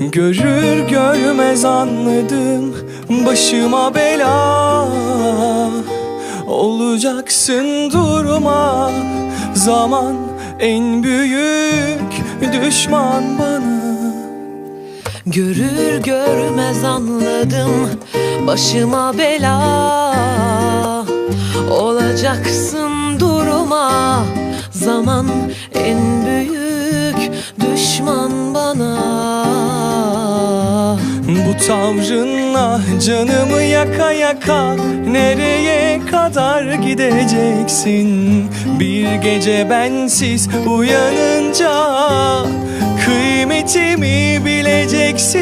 Görür görmez anladım başıma bela. Olacaksın durma zaman en büyük düşman bana. Görür görmez anladım başıma bela. Olacaksın durma zaman en büyük düşman bana Bu tavrınla canımı yaka yaka Nereye kadar gideceksin? Bir gece bensiz uyanınca Kıymetimi bileceksin.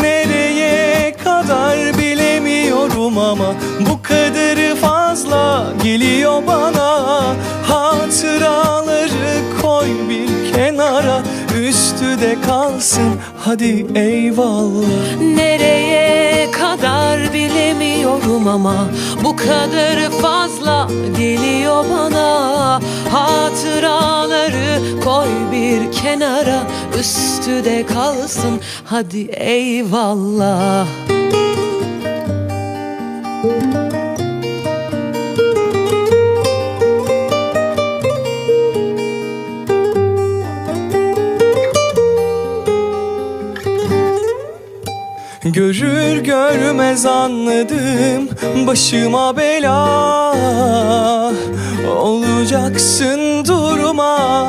Nereye kadar bilemiyorum ama Bu Üstü de kalsın? Hadi eyvallah. Nereye kadar bilemiyorum ama Bu kadar fazla geliyor bana. Hatıraları koy bir kenara Üstü de kalsın. Hadi eyvallah Görür görmez anladım başıma bela. Olacaksın durma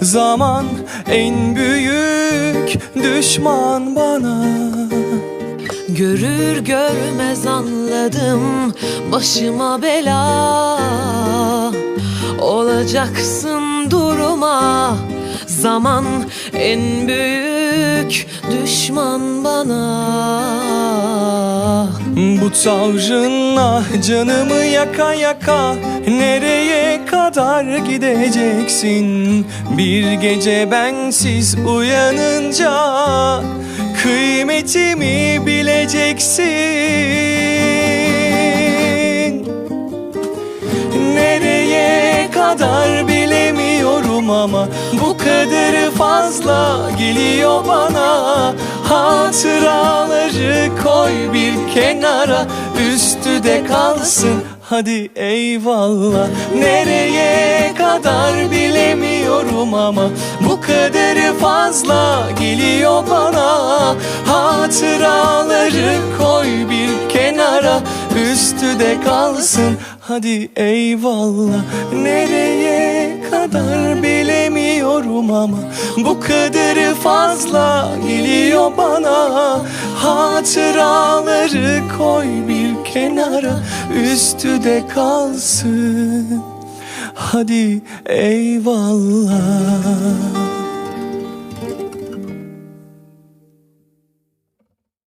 zaman en büyük düşman bana. Görür görmez anladım başıma bela. Olacaksın durma zaman en büyük düşman bana. Bu tavrınla canımı yaka yaka Nereye kadar gideceksin? Bir gece bensiz uyanınca Kıymetimi bileceksin fazla geliyor bana. Hatıraları koy bir kenara Üstü de kalsın. Hadi eyvallah Nereye kadar bilemiyorum ama Bu kadarı fazla geliyor bana. Hatıraları koy bir kenara Üstü de kalsın. Hadi eyvallah Nereye kadar bilemiyorum ama Bu kadarı fazla geliyor bana. Hatıraları koy bir kenara Üstü de kalsın. Hadi eyvallah